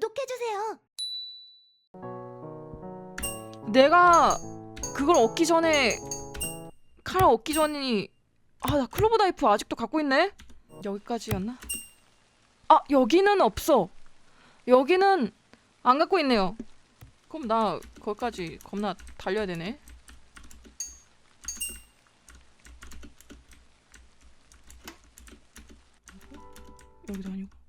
구독해주세요. 내가 그걸 얻기 전에 칼을 얻기 전이 아 나 클로버 나이프 아직도 갖고 있네? 여기까지였나? 아 여기는 없어. 여기는 안 갖고 있네요. 그럼 나 거기까지 겁나 달려야 되네. 여기도 아니고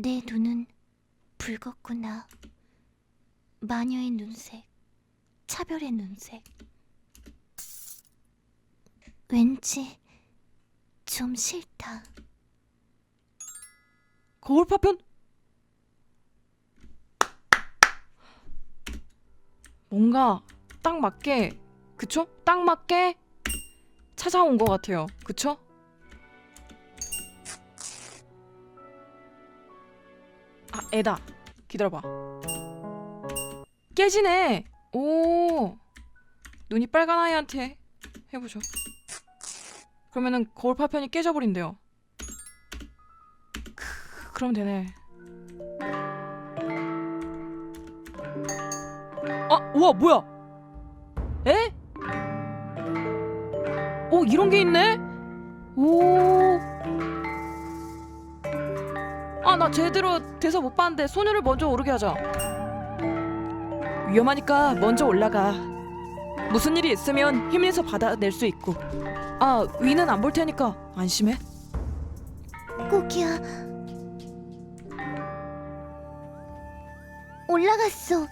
내 눈은 붉었구나. 마녀의 눈색, 차별의 눈색. 왠지 좀 싫다. 거울 파편? 뭔가 딱 맞게 그쵸? 딱 맞게 찾아온 것 같아요. 그쵸? 아 애다. 기다려봐. 깨지네. 오 눈이 빨간 아이한테 해보죠. 그러면은 거울 파편이 깨져버린대요. 크, 그럼 되네. 아, 우와, 뭐야? 에? 오, 이런 게 있네? 오. 아, 나 제대로 돼서 못 봤는데 소녀를 먼저 오르게 하자. 위험하니까 먼저 올라가. 무슨 일이 있으면 힘내서 받아낼 수 있고. 아, 위는 안 볼 테니까 안심해. 꼭이야. 올라갔어.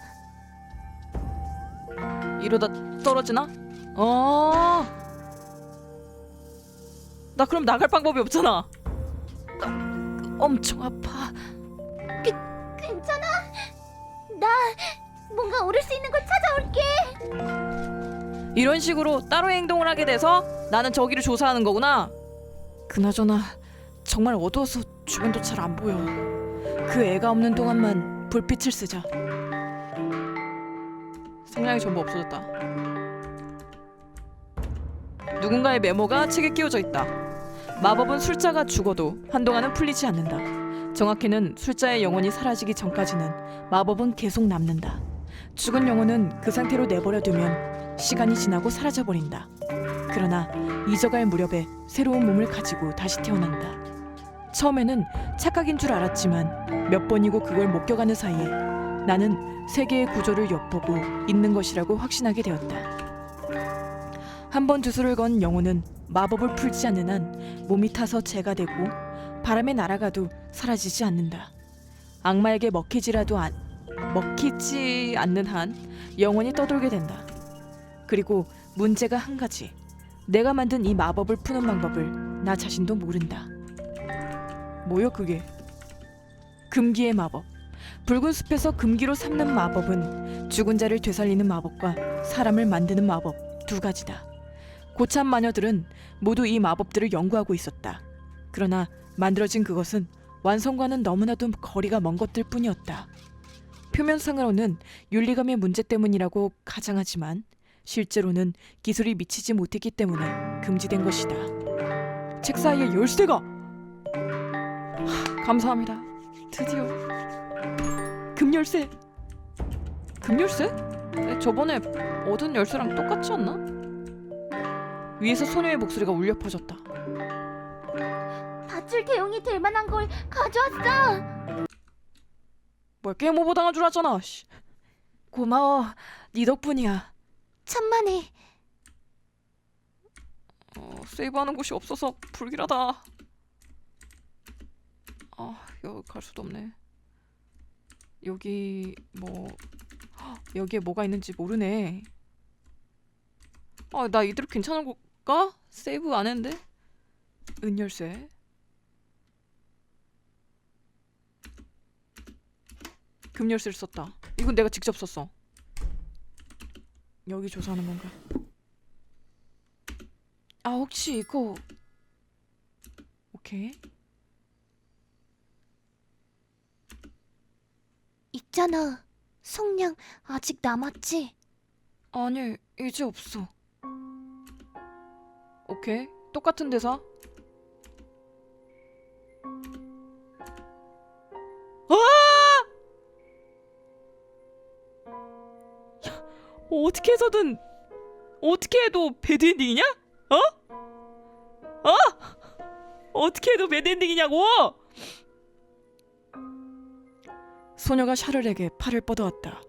이러다 떨어지나? 어. 나 그럼 나갈 방법이 없잖아. 나 엄청 아파. 괜찮아? 나 뭔가 오를 수 있는 걸 찾아올게. 이런 식으로 따로 행동을 하게 돼서 나는 저기를 조사하는 거구나. 그나저나 정말 어두워서 주변도 잘 안 보여. 그 애가 없는 동안만 불빛을 쓰자. 생량이 전부 없어졌다. 누군가의 메모가 책에 끼워져 있다. 마법은 술자가 죽어도 한동안은 풀리지 않는다. 정확히는 술자의 영혼이 사라지기 전까지는 마법은 계속 남는다. 죽은 영혼은 그 상태로 내버려 두면 시간이 지나고 사라져 버린다. 그러나 잊어갈 무렵에 새로운 몸을 가지고 다시 태어난다. 처음에는 착각인 줄 알았지만 몇 번이고 그걸 목격하는 사이에 나는 세계의 구조를 엿보고 있는 것이라고 확신하게 되었다. 한 번 두수를 건 영혼은 마법을 풀지 않는 한 몸이 타서 재가 되고 바람에 날아가도 사라지지 않는다. 악마에게 먹히지라도 안, 먹히지 않는 한 영원히 떠돌게 된다. 그리고 문제가 한 가지. 내가 만든 이 마법을 푸는 방법을 나 자신도 모른다. 뭐요 그게? 금기의 마법. 붉은 숲에서 금기로 삼는 마법은 죽은 자를 되살리는 마법과 사람을 만드는 마법 두 가지다. 고참 마녀들은 모두 이 마법들을 연구하고 있었다. 그러나 만들어진 그것은 완성과는 너무나도 거리가 먼 것들 뿐이었다. 표면상으로는 윤리감의 문제 때문이라고 가장하지만 실제로는 기술이 미치지 못했기 때문에 금지된 것이다. 책 사이에 열쇠가 하, 감사합니다. 드디어 금열쇠. 금열쇠? 네, 저번에 얻은 열쇠랑 똑같지 않나? 위에서 소녀의 목소리가 울려 퍼졌다. 밧줄 대용이 될 만한 걸 가져왔어. 뭐야 게임 오버 당한 줄 알았잖아. 씨. 고마워. 네 덕분이야. 천만에 어, 세이브하는 곳이 없어서 불길하다. 아 여기 갈 수도 없네. 여기 뭐 헉, 여기에 뭐가 있는지 모르네. 아 나 이대로 괜찮은 걸까? 세이브 안 했는데. 은열쇠. 금열쇠를 썼다. 이건 내가 직접 썼어. 여기 조사하는 건가? 아 혹시 이거 오케이 있잖아. 속량 아직 남았지? 아니 이제 없어 오케이. 똑같은 대사. 아! 야, 어떻게 해서든 어떻게 해도 배드엔딩이냐? 어? 어? 어떻게 해도 배드엔딩이냐고? 소녀가 샤를에게 팔을 뻗어왔다.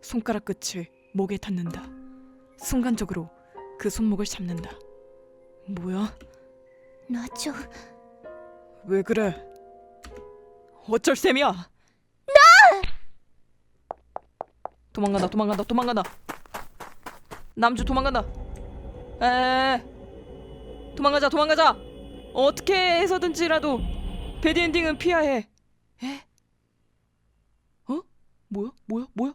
손가락 끝을 목에 닿는다. 순간적으로 그 손목을 잡는다. 뭐야? 놔줘. 왜 그래? 어쩔 셈이야? 나! 도망간다, 도망간다, 도망간다. 남주 도망간다. 에, 도망가자, 도망가자. 어떻게 해서든지라도 배드 엔딩은 피해야 해. 에? 어? 뭐야? 뭐야? 뭐야?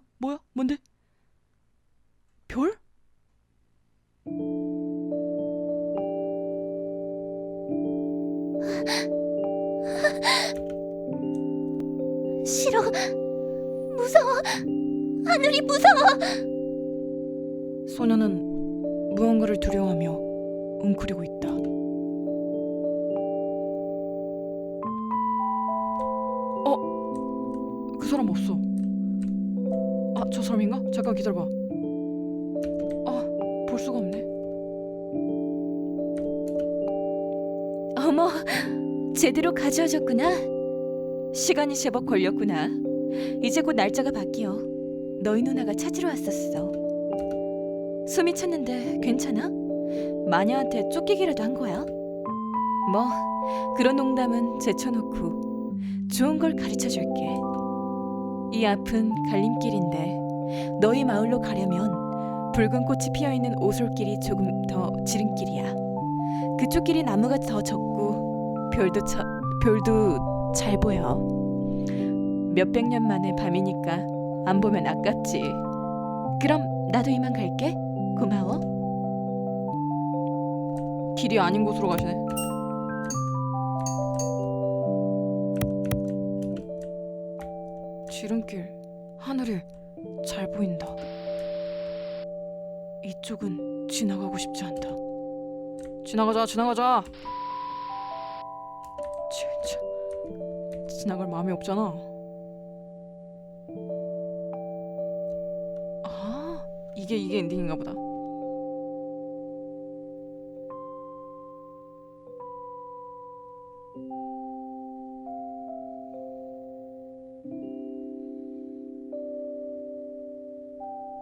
시간이 제법 걸렸구나. 이제 곧 날짜가 바뀌어. 너희 누나가 찾으러 왔었어. 숨이 찼는데 괜찮아? 마녀한테 쫓기기라도 한 거야? 뭐 그런 농담은 제쳐놓고 좋은 걸 가르쳐 줄게. 이 앞은 갈림길인데 너희 마을로 가려면 붉은 꽃이 피어 있는 오솔길이 조금 더 지름길이야. 그쪽 길이 나무가 더 적고 별도 차, 별도 잘 보여. 몇백 년 만에 밤이니까 안 보면 아깝지. 그럼 나도 이만 갈게. 고마워. 길이 아닌 곳으로 가시네. 지름길, 하늘이 잘 보인다. 이쪽은 지나가고 싶지 않다. 지나가자, 지나가자. 진짜 지나갈 마음이 없잖아. 이게 이게 엔딩인가 보다.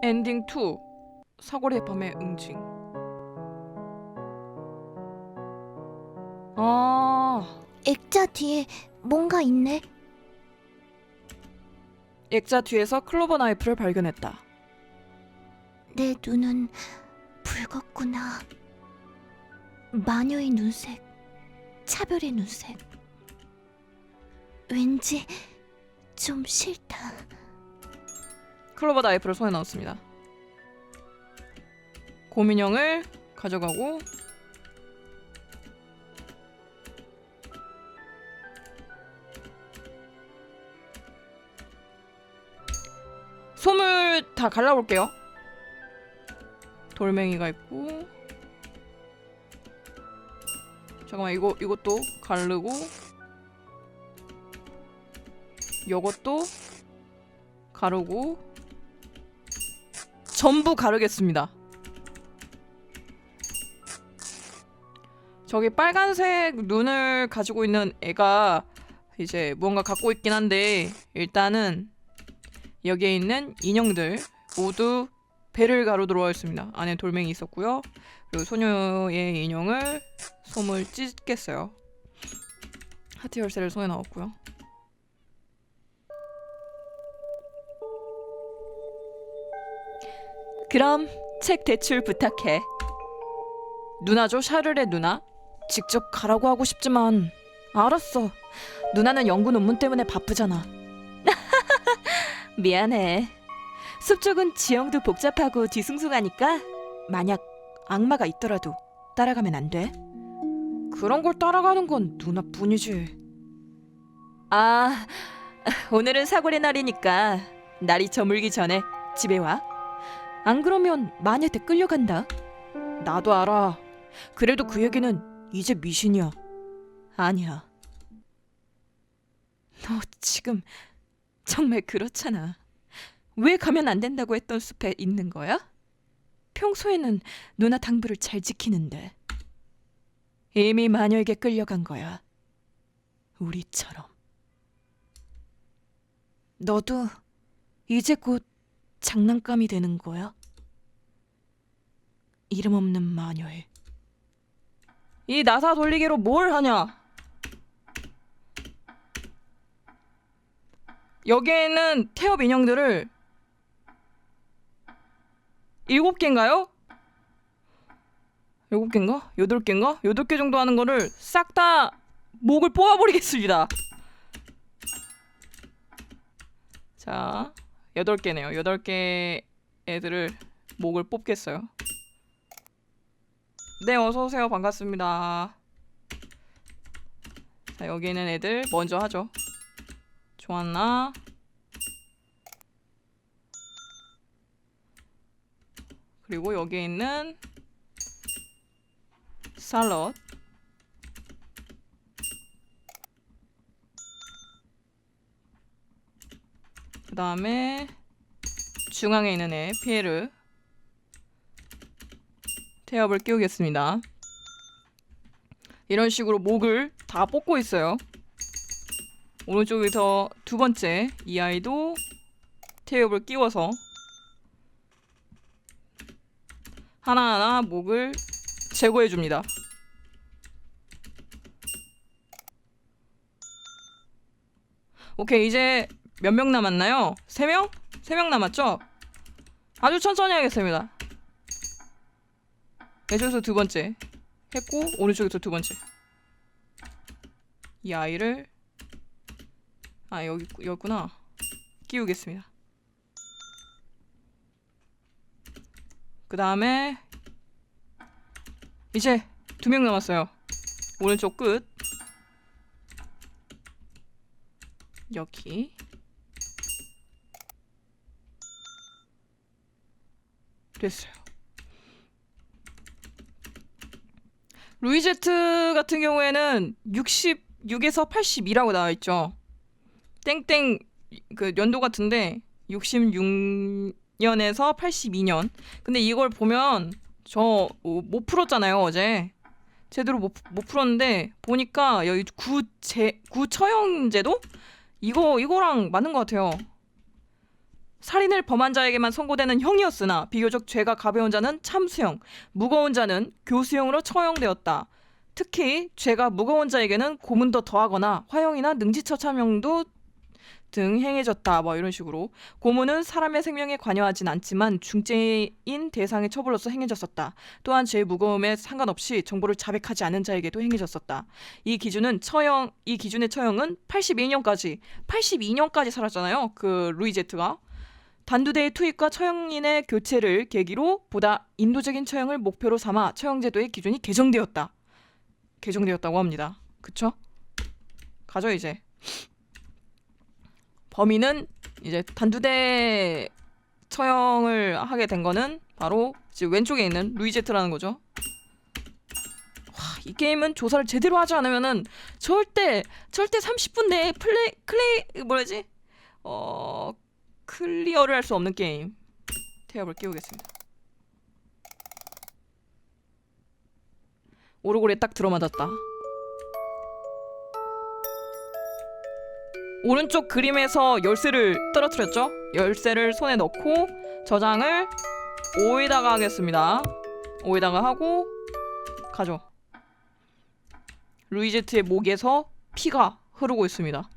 엔딩 2 사골의 밤의 응징 아 액자 뒤에 뭔가 있네. 액자 뒤에서 클로버 나이프를 발견했다 내 눈은 붉었구나. 마녀의 눈색, 차별의 눈색. 왠지 좀 싫다. 클로버 나이프를 손에 넣었습니다 고민형을 가져가고 솜을 다 갈라볼게요 돌멩이가 있고 잠깐만 이거 이것도 가르고 요것도 가르고 전부 가르겠습니다. 저기 빨간색 눈을 가지고 있는 애가 이제 무언가 갖고 있긴 한데 일단은 여기에 있는 인형들 모두 배를 가로도록 하겠습니다. 안에 돌멩이 있었고요. 그리고 소녀의 인형을 솜을 찢겠어요. 하트 열쇠를 손에 넣었고요. 그럼 책 대출 부탁해. 누나죠 샤를의 누나 직접 가라고 하고 싶지만 알았어 누나는 연구 논문 때문에 바쁘잖아 미안해. 숲 쪽은 지형도 복잡하고 뒤숭숭하니까 만약 악마가 있더라도 따라가면 안 돼. 그런 걸 따라가는 건 누나뿐이지 아, 오늘은 사골의 날이니까 날이 저물기 전에 집에 와. 안 그러면 마녀한테 끌려간다. 나도 알아 그래도 그 얘기는 이제 미신이야 아니야. 너 지금 정말 그렇잖아. 왜 가면 안 된다고 했던 숲에 있는 거야? 평소에는 누나 당부를 잘 지키는데 이미 마녀에게 끌려간 거야. 우리처럼. 너도 이제 곧 장난감이 되는 거야. 이름 없는 마녀의 이 나사 돌리기로 뭘 하냐? 여기에는 태엽 인형들을 일곱 개인가요? 일곱 개인가? 여덟 개인가? 여덟 개 정도 하는 거를 싹 다 목을 뽑아버리겠습니다. 자, 여덟 개네요. 여덟 개 애들을 목을 뽑겠어요. 네, 어서 오세요. 반갑습니다. 자, 여기 있는 애들 먼저 하죠. 좋았나? 그리고 여기 있는 샬럿. 그 다음에 중앙에 있는 애 피에르. 태엽을 끼우겠습니다. 이런 식으로 목을 다 뽑고 있어요. 오른쪽에서 두 번째 이 아이도 태엽을 끼워서 하나하나 목을 제거해 줍니다. 오케이 이제 몇 명 남았나요? 세 명? 세명 남았죠? 아주 천천히 하겠습니다. 왼쪽에서 두 번째 했고 오른쪽에서 두 번째 이 아이를 아 여기 여기구나 끼우겠습니다 그 다음에 이제 두 명 남았어요. 오른쪽 끝. 여기. 됐어요. 루이제트 같은 경우에는 66에서 82라고 나와 있죠. 땡땡 그 연도 같은데 66 년에서 82년. 근데 이걸 보면 저 못 풀었잖아요 어제. 제대로 못, 못 풀었는데 보니까 여기 구제 구처형제도 이거 이거랑 맞는 것 같아요. 살인을 범한 자에게만 선고되는 형이었으나 비교적 죄가 가벼운 자는 참수형, 무거운 자는 교수형으로 처형되었다. 특히 죄가 무거운 자에게는 고문도 더하거나 화형이나 능지처참형도 등 행해졌다. 뭐 이런 식으로 고문은 사람의 생명에 관여하진 않지만 중죄인 대상의 처벌로서 행해졌었다. 또한 죄의 무거움에 상관없이 정보를 자백하지 않은 자에게도 행해졌었다. 이 기준은 처형 이 기준의 처형은 82년까지 82년까지 살았잖아요. 그 루이제트가 단두대의 투입과 처형인의 교체를 계기로 보다 인도적인 처형을 목표로 삼아 처형제도의 기준이 개정되었다. 개정되었다고 합니다. 그쵸? 가죠 이제. 범인은 이제 단두대 처형을 하게 된 거는 바로 지금 왼쪽에 있는 루이제트라는 거죠. 와, 이 게임은 조사를 제대로 하지 않으면은 절대 절대 30분 내에 플레이 클레이 뭐라지? 어 클리어를 할 수 없는 게임. 태엽을 끼우겠습니다. 오르골에 딱 들어맞았다. 오른쪽 그림에서 열쇠를 떨어뜨렸죠? 열쇠를 손에 넣고 저장을 5에다가 하겠습니다. 5에다가 하고 가죠. 루이제트의 목에서 피가 흐르고 있습니다.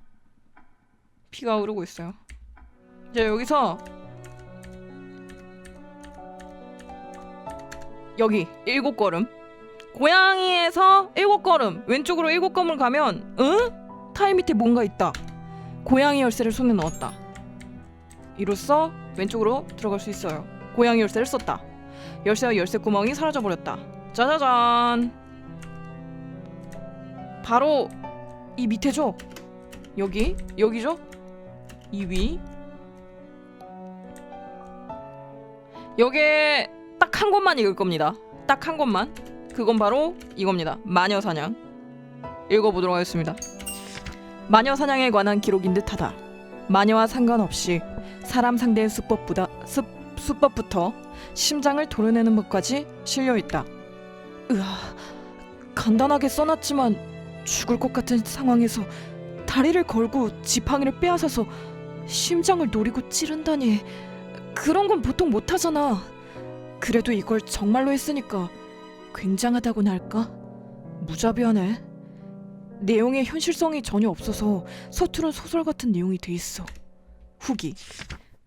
피가 흐르고 있어요. 이제 여기서 여기 일곱 걸음 고양이에서 일곱 걸음 왼쪽으로 일곱 걸음 가면 응? 타일 밑에 뭔가 있다 고양이 열쇠를 손에 넣었다 이로써 왼쪽으로 들어갈 수 있어요 고양이 열쇠를 썼다 열쇠와 열쇠 구멍이 사라져 버렸다 짜자잔 바로 이 밑에죠 여기 여기죠 이 위 여기에 딱 한 곳만 읽을 겁니다. 딱 한 곳만. 그건 바로 이겁니다. 마녀 사냥. 읽어보도록 하겠습니다. 마녀 사냥에 관한 기록인 듯하다. 마녀와 상관없이 사람 상대의 수법보다 습 수법부터 심장을 도려내는 법까지 실려 있다. 으아, 간단하게 써놨지만 죽을 것 같은 상황에서 다리를 걸고 지팡이를 빼앗아서 심장을 노리고 찌른다니 그런 건 보통 못하잖아. 그래도 이걸 정말로 했으니까 굉장하다고나 할까? 무자비하네. 내용에 현실성이 전혀 없어서 서투른 소설 같은 내용이 돼 있어. 후기.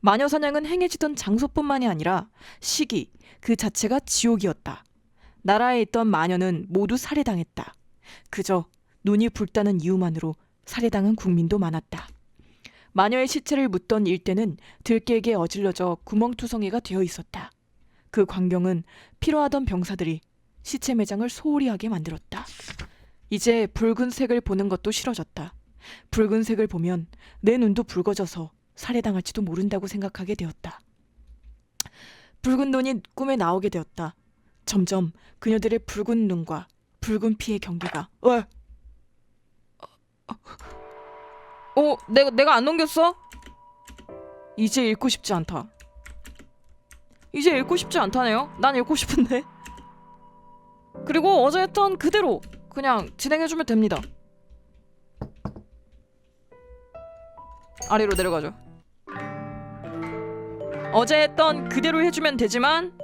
마녀 사냥은 행해지던 장소뿐만이 아니라 시기 그 자체가 지옥이었다. 나라에 있던 마녀는 모두 살해당했다. 그저 눈이 붉다는 이유만으로 살해당한 국민도 많았다. 마녀의 시체를 묻던 일대는 들깨에게 어질러져 구멍투성이가 되어 있었다. 그 광경은 필요하던 병사들이 시체 매장을 소홀히 하게 만들었다. 이제 붉은색을 보는 것도 싫어졌다. 붉은색을 보면 내 눈도 붉어져서 살해당할지도 모른다고 생각하게 되었다. 붉은 눈이 꿈에 나오게 되었다. 점점 그녀들의 붉은 눈과 붉은 피의 경계가 왜? 어, 내가 내가 안 넘겼어? 이제 읽고 싶지 않다. 이제 읽고 싶지 않다네요. 난 읽고 싶은데. 그리고 어제 했던 그대로 그냥 진행해주면 됩니다. 아래로 내려가죠. 어제 했던 그대로 해주면 되지만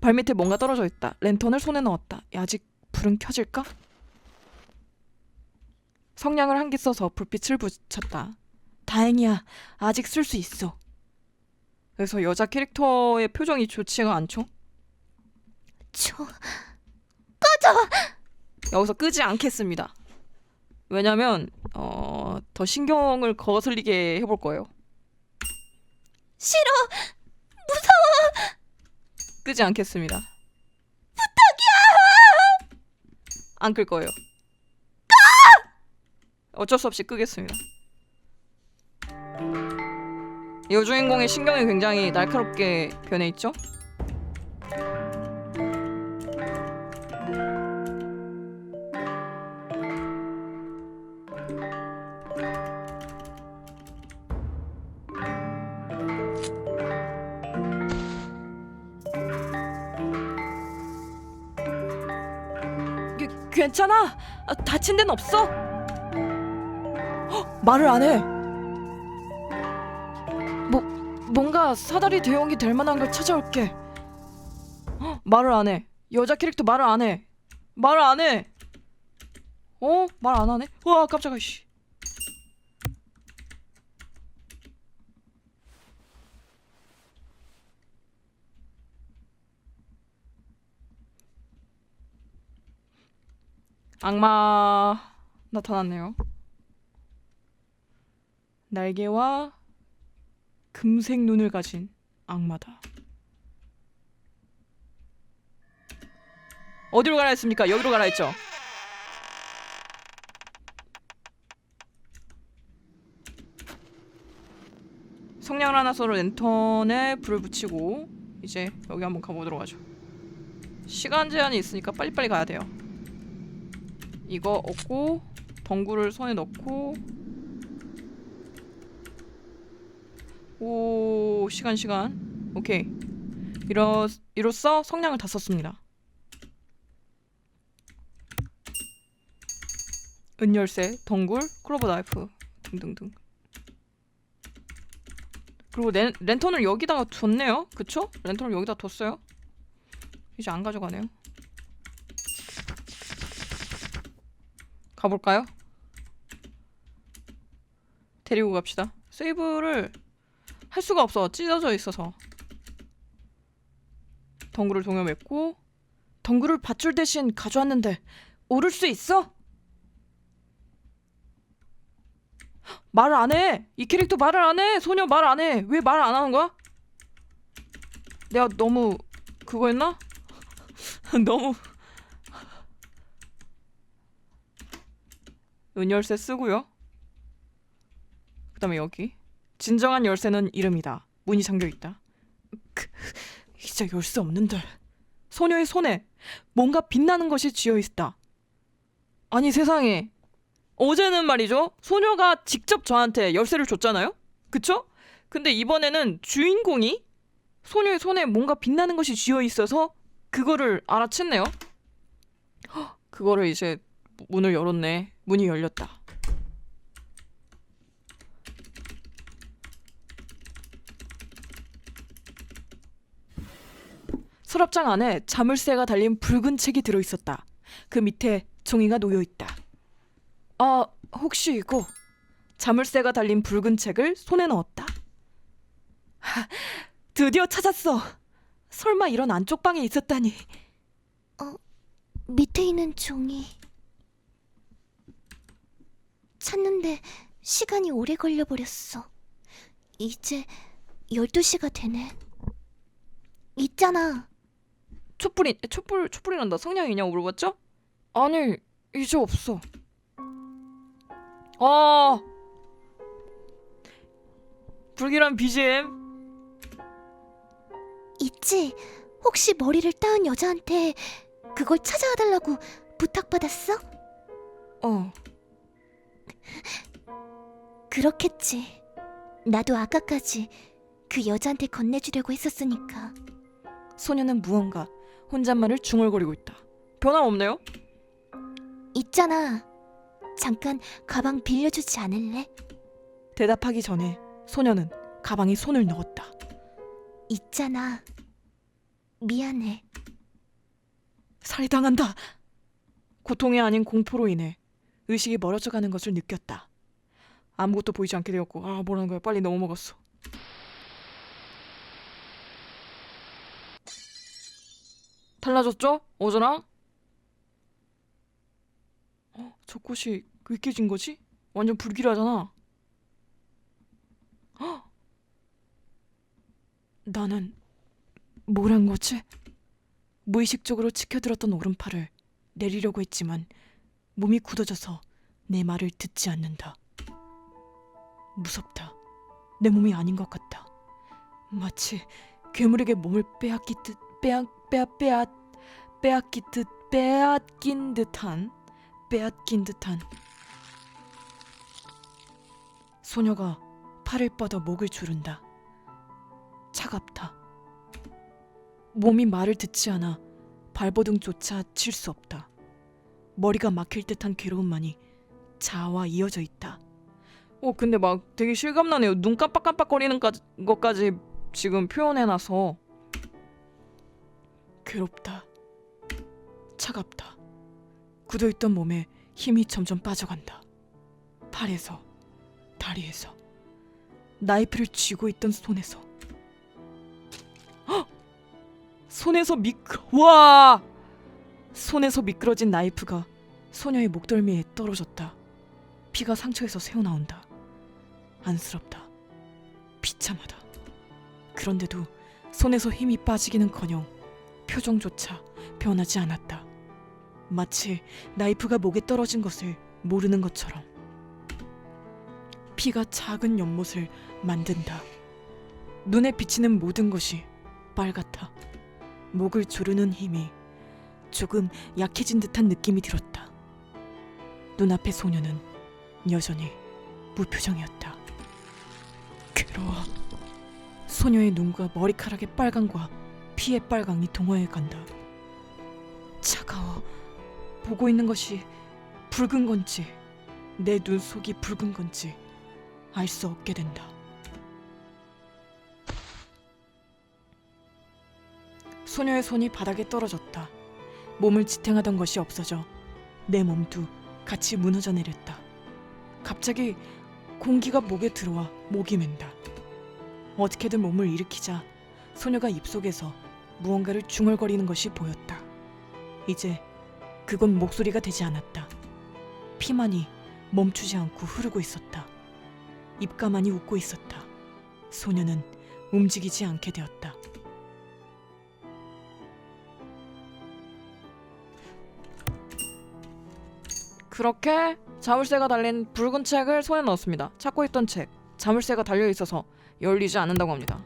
발밑에 뭔가 떨어져 있다. 랜턴을 손에 넣었다. 야, 아직 불은 켜질까? 성냥을 한 개 써서 불빛을 붙였다. 다행이야. 아직 쓸 수 있어. 그래서 여자 캐릭터의 표정이 좋지가 않죠? 저 여기서 끄지 않겠습니다. 왜냐면 어, 더 신경을 거슬리게 해볼 거예요. 싫어. 끄지 않겠습니다. 부탁이야. 안 끌 거예요. 어쩔 수 없이 끄겠습니다. 여주인공의 신경이 굉장히 날카롭게 변해 있죠? 괜찮아. 아, 다친 데는 없어. 헉, 말을 안 해. 뭐 뭔가 사다리 대용이 될 만한 걸 찾아올게. 헉, 말을 안 해. 여자 캐릭터 말을 안 해. 말을 안 해. 어? 말 안 하네? 와 깜짝아 씨. 악마 나타났네요. 날개와 금색 눈을 가진 악마다. 어디로 가라 했습니까? 여기로 가라 했죠. 성냥을 하나 서로 랜턴에 불을 붙이고 이제 여기 한번 가보도록 하죠. 시간 제한이 있으니까 빨리빨리 가야 돼요. 이거 얻고 덩굴을 손에 넣고 오 시간 시간 오케이 이로 이로써 성냥을 다 썼습니다. 은열쇠, 덩굴, 클로버 나이프 등등등. 그리고 랜, 랜턴을 여기다가 뒀네요. 그쵸? 랜턴을 여기다 뒀어요. 이제 안 가져가네요. 가볼까요? 데리고 갑시다. 세이브를 할 수가 없어. 찢어져 있어서. 덩굴을 동여맸고 덩굴을 밧줄 대신 가져왔는데 오를 수 있어? 말을 안 해. 이 캐릭터 말을 안 해. 소녀 말 안 해. 왜 말을 안 하는 거야? 내가 너무 그거 했나? 너무 은열쇠 쓰고요. 그 다음에 여기 진정한 열쇠는 이름이다. 문이 잠겨 있다. 크, 이제 열쇠 없는데. 소녀의 손에 뭔가 빛나는 것이 쥐어 있다. 아니 세상에 어제는 말이죠. 소녀가 직접 저한테 열쇠를 줬잖아요. 그쵸? 근데 이번에는 주인공이 소녀의 손에 뭔가 빛나는 것이 쥐어 있어서 그거를 알아챘네요. 헉, 그거를 이제 문을 열었네. 문이 열렸다. 서랍장 안에 자물쇠가 달린 붉은 책이 들어 있었다. 그 밑에 종이가 놓여 있다. 아, 혹시 이거 자물쇠가 달린 붉은 책을 손에 넣었다. 하, 드디어 찾았어. 설마 이런 안쪽 방에 있었다니. 밑에 있는 종이 찾는데 시간이 오래 걸려버렸어. 이제 12시가 되네. 있잖아. 촛불이 촛불 촛불이 난다. 성냥이냐고 물어봤죠? 아니 이제 없어. 아 불길한 BGM. 있지? 혹시 머리를 따은 여자한테 그걸 찾아와 달라고 부탁받았어? 어 그렇겠지. 나도 아까까지 그 여자한테 건네주려고 했었으니까. 소녀는 무언가 혼잣말을 중얼거리고 있다. 변함 없네요. 있잖아. 잠깐 가방 빌려주지 않을래? 대답하기 전에 소녀는 가방에 손을 넣었다. 있잖아. 미안해. 살해당한다. 고통이 아닌 공포로 인해 의식이 멀어져 가는 것을 느꼈다. 아무것도 보이지 않게 되었고 아 뭐라는 거야 빨리 넘어먹었어. 달라졌죠? 어제랑? 어, 저 꽃이 왜 깨진 거지? 완전 불길하잖아. 헉! 나는 뭘 한 거지? 무의식적으로 치켜들었던 오른팔을 내리려고 했지만 몸이 굳어져서 내 말을 듣지 않는다. 무섭다. 내 몸이 아닌 것 같다. 마치 괴물에게 몸을 빼앗기듯 빼앗 빼앗 빼앗 빼앗기듯 빼앗긴 듯한 빼앗긴 듯한 소녀가 팔을 뻗어 목을 조른다. 차갑다. 몸이 말을 듣지 않아 발버둥조차 칠 수 없다. 머리가 막힐 듯한 괴로움만이 자아와 이어져 있다. 어 근데 막 되게 실감나네요. 눈 깜빡깜빡거리는 까- 것까지 지금 표현해놔서 괴롭다. 차갑다. 굳어있던 몸에 힘이 점점 빠져간다. 팔에서, 다리에서, 나이프를 쥐고 있던 손에서. 헉! 손에서 미끄 와 손에서 미끄러진 나이프가 소녀의 목덜미에 떨어졌다. 피가 상처에서 새어나온다. 안쓰럽다. 비참하다. 그런데도 손에서 힘이 빠지기는커녕 표정조차 변하지 않았다. 마치 나이프가 목에 떨어진 것을 모르는 것처럼 피가 작은 연못을 만든다. 눈에 비치는 모든 것이 빨갛다. 목을 조르는 힘이 조금 약해진 듯한 느낌이 들었다. 눈앞의 소녀는 여전히 무표정이었다. 괴로워. 소녀의 눈과 머리카락의 빨강과 피의 빨강이 동화해 간다. 차가워. 보고 있는 것이 붉은 건지 내 눈 속이 붉은 건지 알 수 없게 된다. 소녀의 손이 바닥에 떨어졌다. 몸을 지탱하던 것이 없어져 내 몸도 같이 무너져 내렸다. 갑자기 공기가 목에 들어와 목이 맨다. 어떻게든 몸을 일으키자 소녀가 입속에서 무언가를 중얼거리는 것이 보였다. 이제 그건 목소리가 되지 않았다. 피만이 멈추지 않고 흐르고 있었다. 입가만이 웃고 있었다. 소녀는 움직이지 않게 되었다. 그렇게 자물쇠가 달린 붉은 책을 손에 넣었습니다. 찾고 있던 책, 자물쇠가 달려 있어서 열리지 않는다고 합니다.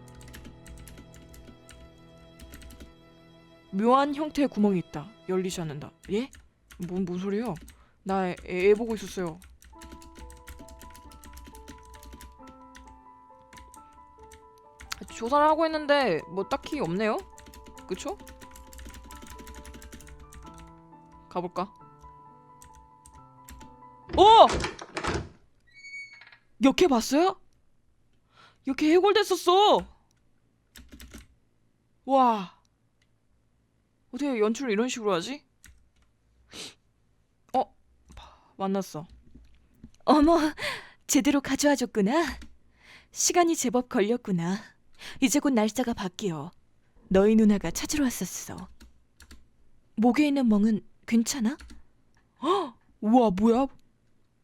묘한 형태의 구멍이 있다. 열리지 않는다. 예? 뭔, 뭔 소리예요? 나 애, 애 보고 있었어요. 조사를 하고 있는데 뭐 딱히 없네요. 그쵸? 가볼까? 어! 역해 봤어요? 역해 해골됐었어. 와. 어떻게 연출을 이런 식으로 하지? 어, 만났어. 어머, 제대로 가져와줬구나. 시간이 제법 걸렸구나. 이제 곧 날짜가 바뀌어. 너희 누나가 찾으러 왔었어. 목에 있는 멍은 괜찮아? 우와 뭐야?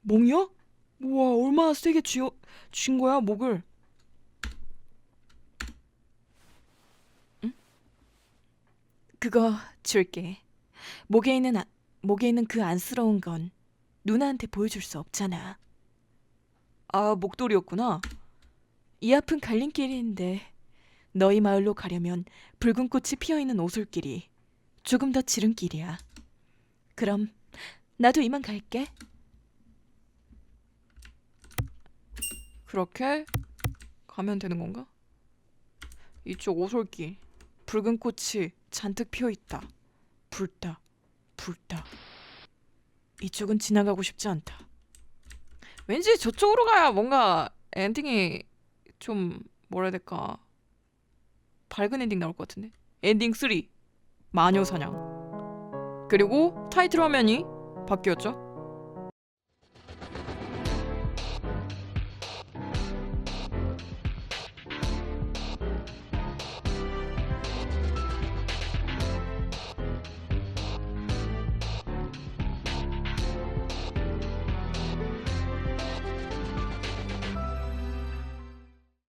몽이야? 우와 얼마나 세게 쥐어 쥔 거야 목을? 그거 줄게. 목에 있는 아, 목에 있는 그 안쓰러운 건 누나한테 보여줄 수 없잖아. 아 목도리였구나. 이 앞은 갈림길인데 너희 마을로 가려면 붉은 꽃이 피어 있는 오솔길이 조금 더 지름길이야. 그럼 나도 이만 갈게. 그렇게 가면 되는 건가? 이쪽 오솔길 붉은 꽃이 잔뜩 피어 있다. 붉다, 붉다. 이쪽은 지나가고 싶지 않다. 왠지 저쪽으로 가야 뭔가 엔딩이 좀 뭐라 해야 될까 밝은 엔딩 나올 것 같은데 엔딩 3 마녀 사냥 그리고 타이틀 화면이 바뀌었죠